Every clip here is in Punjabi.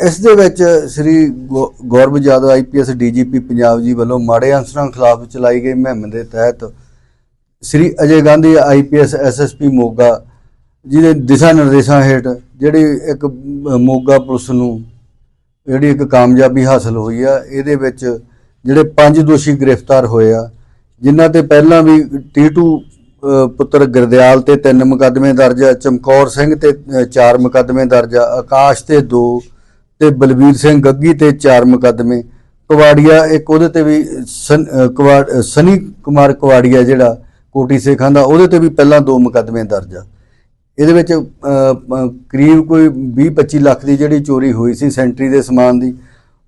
ਇਸ ਦੇ ਵਿੱਚ ਸ੍ਰੀ ਗੌ- ਗੌਰਵ ਯਾਦਵ ਆਈਪੀਐਸ ਡੀਜੀਪੀ ਪੰਜਾਬ ਜੀ ਵੱਲੋਂ ਮਾੜੇ ਅਨਸਰਾਂ ਖਿਲਾਫ ਚਲਾਈ ਗਈ ਮੁਹਿੰਮ ਦੇ ਤਹਿਤ ਸ੍ਰੀ ਅਜੇ ਗਾਂਧੀ ਆਈਪੀਐਸ ਐਸਐਸਪੀ ਮੋਗਾ ਜਿਹਦੇ ਦਿਸ਼ਾ ਨਿਰਦੇਸ਼ਾਂ ਹੇਠ ਜਿਹੜੀ ਇੱਕ ਮੋਗਾ ਪੁਲਿਸ ਨੂੰ ਜਿਹੜੀ ਇੱਕ ਕਾਮਯਾਬੀ ਹਾਸਲ ਹੋਈ ਆ, ਇਹਦੇ ਵਿੱਚ ਜਿਹੜੇ ਪੰਜ ਦੋਸ਼ੀ ਗ੍ਰਿਫਤਾਰ ਹੋਏ ਆ, ਜਿਨ੍ਹਾਂ ਤੇ ਪਹਿਲਾਂ ਵੀ ਟੀਟੂ ਪੁੱਤਰ ਗਰਦਿਆਲ ਤੇ ਤਿੰਨ ਮੁਕੱਦਮੇ ਦਰਜ ਆ, ਚਮਕੌਰ ਸਿੰਘ ਤੇ ਚਾਰ ਮੁਕੱਦਮੇ ਦਰਜ ਆਕਾਸ਼ ਤੇ ਦੋ ਤੇ ਬਲਬੀਰ ਸਿੰਘ ਗੱਗੀ ਤੇ ਚਾਰ ਮੁਕੱਦਮੇ। ਕਵਾੜੀਆ ਇੱਕ ਉਹਦੇ ਤੇ ਵੀ ਸਨ- ਅ, ਸਨੀ ਕੁਮਾਰ ਕਵਾੜੀਆ ਜਿਹੜਾ ਕੋਟੀ ਸੇਖਾਂ ਦਾ ਉਹਦੇ ਤੇ ਵੀ ਪਹਿਲਾਂ ਦੋ ਮੁਕੱਦਮੇ ਦਰਜ ਆ। ਇਹਦੇ ਵਿੱਚ ਕਰੀਬ ਕੋਈ 20-25 ਲੱਖ ਦੀ ਜਿਹੜੀ ਚੋਰੀ ਹੋਈ ਸੀ ਸੈਂਟਰੀ ਦੇ ਸਮਾਨ ਦੀ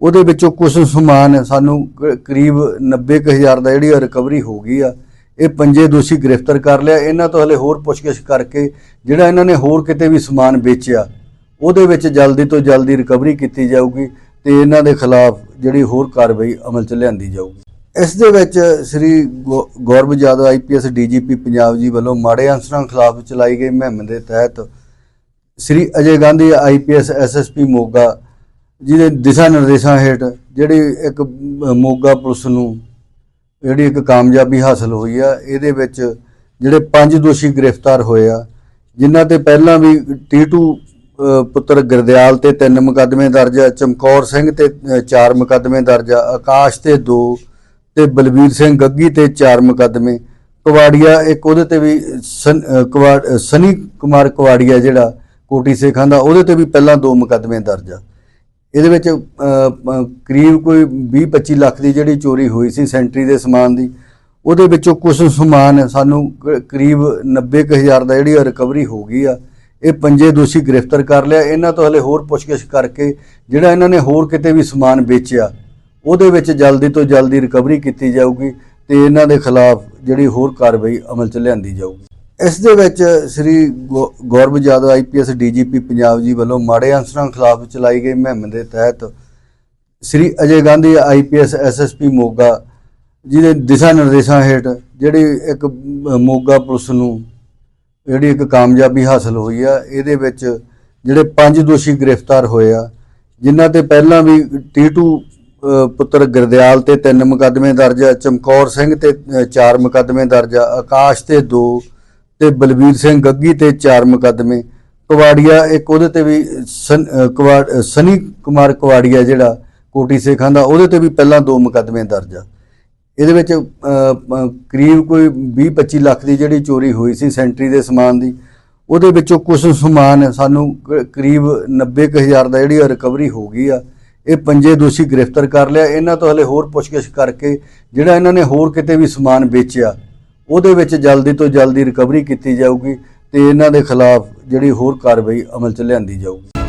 ਉਹਦੇ ਵਿੱਚੋਂ ਕੁਝ ਸਮਾਨ ਸਾਨੂੰ ਕ- ਕਰੀਬ 90000 ਦਾ ਜਿਹੜੀ ਰਿਕਵਰੀ ਹੋ ਗਈ ਆ ਇਹ ਪੰਜੇ ਦੋਸ਼ੀ ਗ੍ਰਿਫਤਾਰ ਕਰ ਲਿਆ। ਇਹਨਾਂ ਤੋਂ ਹਲੇ ਹੋਰ ਪੁੱਛਗਿੱਛ ਕਰਕੇ ਜਿਹੜਾ ਇਹਨਾਂ ਨੇ ਹੋਰ ਕਿਤੇ ਵੀ ਸਮਾਨ ਵੇਚਿਆ ਉਹਦੇ ਵਿੱਚ ਜਲਦੀ ਤੋਂ ਜਲਦੀ ਰਿਕਵਰੀ ਕੀਤੀ ਜਾਊਗੀ ਤੇ ਇਹਨਾਂ ਦੇ ਖਿਲਾਫ ਜਿਹੜੀ ਹੋਰ ਕਾਰਵਾਈ ਅਮਲ 'ਚ ਲਿਆਂਦੀ ਜਾਊਗੀ। ਇਸ ਦੇ ਵਿੱਚ ਸ੍ਰੀ ਗੌ- ਗੌਰਵ ਯਾਦਵ ਆਈਪੀਐਸ ਡੀਜੀਪੀ ਪੰਜਾਬ ਜੀ ਵੱਲੋਂ ਮਾੜੇ ਅਨਸਰਾਂ ਖਿਲਾਫ ਚਲਾਈ ਗਈ ਮੁਹਿੰਮ ਦੇ ਤਹਿਤ ਸ੍ਰੀ ਅਜੇ ਗਾਂਧੀ ਆਈਪੀਐਸ ਐਸਐਸਪੀ ਮੋਗਾ ਜਿਹਦੇ ਦਿਸ਼ਾ ਨਿਰਦੇਸ਼ਾਂ ਹੇਠ ਜਿਹੜੀ ਇੱਕ ਮੋਗਾ ਪੁਲਿਸ ਨੂੰ ਜਿਹੜੀ ਇੱਕ ਕਾਮਯਾਬੀ ਹਾਸਲ ਹੋਈ ਆ ਇਹਦੇ ਵਿੱਚ ਜਿਹੜੇ ਪੰਜ ਦੋਸ਼ੀ ਗ੍ਰਿਫਤਾਰ ਹੋਏ ਆ ਜਿਨ੍ਹਾਂ ਤੇ ਪਹਿਲਾਂ ਵੀ ਟੀਟੂ ਅ, ਪੁੱਤਰ ਗੁਰਦਿਆਲ ਤੇ ਤਿੰਨ ਮੁਕੱਦਮੇ ਦਰਜ ਆ ਚਮਕੌਰ ਸਿੰਘ ਤੇ ਚਾਰ ਮੁਕੱਦਮੇ ਦਰਜ ਆਕਾਸ਼ ਤੇ ਦੋ ਤੇ ਬਲਬੀਰ ਸਿੰਘ ਗੱਗੀ ਤੇ ਚਾਰ ਮੁਕੱਦਮੇ। ਕਵਾੜੀਆ ਇੱਕ ਉਹਦੇ ਤੇ ਵੀ ਸਨ- ਅ, ਸਨੀ ਕੁਮਾਰ ਕਵਾੜੀਆ ਜਿਹੜਾ ਕੋਟੀ ਸੇਖਾਂ ਦਾ ਉਹਦੇ ਤੇ ਵੀ ਪਹਿਲਾਂ ਦੋ ਮੁਕੱਦਮੇ ਦਰਜ ਆ। ਇਹਦੇ ਵਿੱਚ ਕਰੀਬ ਕੋਈ 20-25 ਲੱਖ ਦੀ ਜਿਹੜੀ ਚੋਰੀ ਹੋਈ ਸੀ ਸੈਂਟਰੀ ਦੇ ਸਮਾਨ ਦੀ ਉਹਦੇ ਵਿੱਚੋਂ ਕੁਝ ਸਮਾਨ ਸਾਨੂੰ ਕ- ਕਰੀਬ 90000 ਦਾ ਜਿਹੜੀ ਰਿਕਵਰੀ ਹੋ ਗਈ ਆ। ਇਹ ਪੰਜੇ ਦੋਸ਼ੀ ਗ੍ਰਿਫਤਾਰ ਕਰ ਲਿਆ। ਇਹਨਾਂ ਤੋਂ ਹਲੇ ਹੋਰ ਪੁੱਛਗਿੱਛ ਕਰਕੇ ਜਿਹੜਾ ਇਹਨਾਂ ਨੇ ਹੋਰ ਕਿਤੇ ਵੀ ਸਮਾਨ ਵੇਚਿਆ, ਉਹਦੇ ਵਿੱਚ ਜਲਦੀ ਤੋਂ ਜਲਦੀ ਰਿਕਵਰੀ ਕੀਤੀ ਜਾਊਗੀ ਤੇ ਇਹਨਾਂ ਦੇ ਖਿਲਾਫ ਜਿਹੜੀ ਹੋਰ ਕਾਰਵਾਈ ਅਮਲ 'ਚ ਲਿਆਂਦੀ ਜਾਊਗੀ। ਇਸ ਦੇ ਵਿੱਚ ਸ੍ਰੀ ਗੌ- ਗੌਰਵ ਯਾਦਵ ਆਈਪੀਐਸ ਡੀਜੀਪੀ ਪੰਜਾਬ ਜੀ ਵੱਲੋਂ ਮਾੜੇ ਅਨਸਰਾਂ ਖਿਲਾਫ ਚਲਾਈ ਗਈ ਮੁਹਿੰਮ ਦੇ ਤਹਿਤ ਸ੍ਰੀ ਅਜੇ ਗਾਂਧੀ ਆਈਪੀਐਸ ਐਸਐਸਪੀ ਮੋਗਾ ਜਿਹਦੇ ਦਿਸ਼ਾ ਨਿਰਦੇਸ਼ਾਂ ਹੇਠ ਜਿਹੜੀ ਇੱਕ ਮੋਗਾ ਪੁਲਿਸ ਨੂੰ ਜਿਹੜੀ ਇੱਕ ਕਾਮਯਾਬੀ ਹਾਸਲ ਹੋਈ ਆ ਇਹਦੇ ਵਿੱਚ ਜਿਹੜੇ ਪੰਜ ਦੋਸ਼ੀ ਗ੍ਰਿਫਤਾਰ ਹੋਏ ਆ ਜਿਨ੍ਹਾਂ ਤੇ ਪਹਿਲਾਂ ਵੀ ਟੀਟੂ ਪੁੱਤਰ ਗਰਦਿਆਲ ਤੇ ਤਿੰਨ ਮੁਕੱਦਮੇ ਦਰਜ ਆ ਚਮਕੌਰ ਸਿੰਘ ਤੇ ਚਾਰ ਮੁਕੱਦਮੇ ਦਰਜ ਆ ਆਕਾਸ਼ ਤੇ ਦੋ ਤੇ ਬਲਬੀਰ ਸਿੰਘ ਗੱਗੀ ਤੇ ਚਾਰ ਮੁਕੱਦਮੇ। ਕਵਾੜੀਆ ਇੱਕ ਉਹਦੇ ਤੇ ਵੀ ਸਨ- ਅ, ਸਨੀ ਕੁਮਾਰ ਕਵਾੜੀਆ ਜਿਹੜਾ ਕੋਟੀ ਸੇਖਾਂ ਦਾ ਉਹਦੇ ਤੇ ਵੀ ਪਹਿਲਾਂ ਦੋ ਮੁਕੱਦਮੇ ਦਰਜ ਆ। ਇਹਦੇ ਵਿੱਚ ਕਰੀਬ ਕੋਈ 20-25 ਲੱਖ ਦੀ ਜਿਹੜੀ ਚੋਰੀ ਹੋਈ ਸੀ ਸੈਂਟਰੀ ਦੇ ਸਮਾਨ ਦੀ, ਉਹਦੇ ਵਿੱਚੋਂ ਕੁਝ ਸਮਾਨ ਸਾਨੂੰ ਕ- ਕਰੀਬ 90000 ਦਾ ਜਿਹੜੀ ਰਿਕਵਰੀ ਹੋ ਗਈ ਆ, ਇਹ ਪੰਜੇ ਦੋਸ਼ੀ ਗ੍ਰਿਫਤਾਰ ਕਰ ਲਿਆ। ਇਹਨਾਂ ਤੋਂ ਹਲੇ ਹੋਰ ਪੁੱਛਗਿੱਛ ਕਰਕੇ ਜਿਹੜਾ ਇਹਨਾਂ ਨੇ ਹੋਰ ਕਿਤੇ ਵੀ ਸਮਾਨ ਵੇਚਿਆ, ਉਹਦੇ ਵਿੱਚ ਜਲਦੀ ਤੋਂ ਜਲਦੀ ਰਿਕਵਰੀ ਕੀਤੀ ਜਾਊਗੀ ਤੇ ਇਹਨਾਂ ਦੇ ਖਿਲਾਫ ਜਿਹੜੀ ਹੋਰ ਕਾਰਵਾਈ ਅਮਲ 'ਚ ਲਿਆਂਦੀ ਜਾਊਗੀ।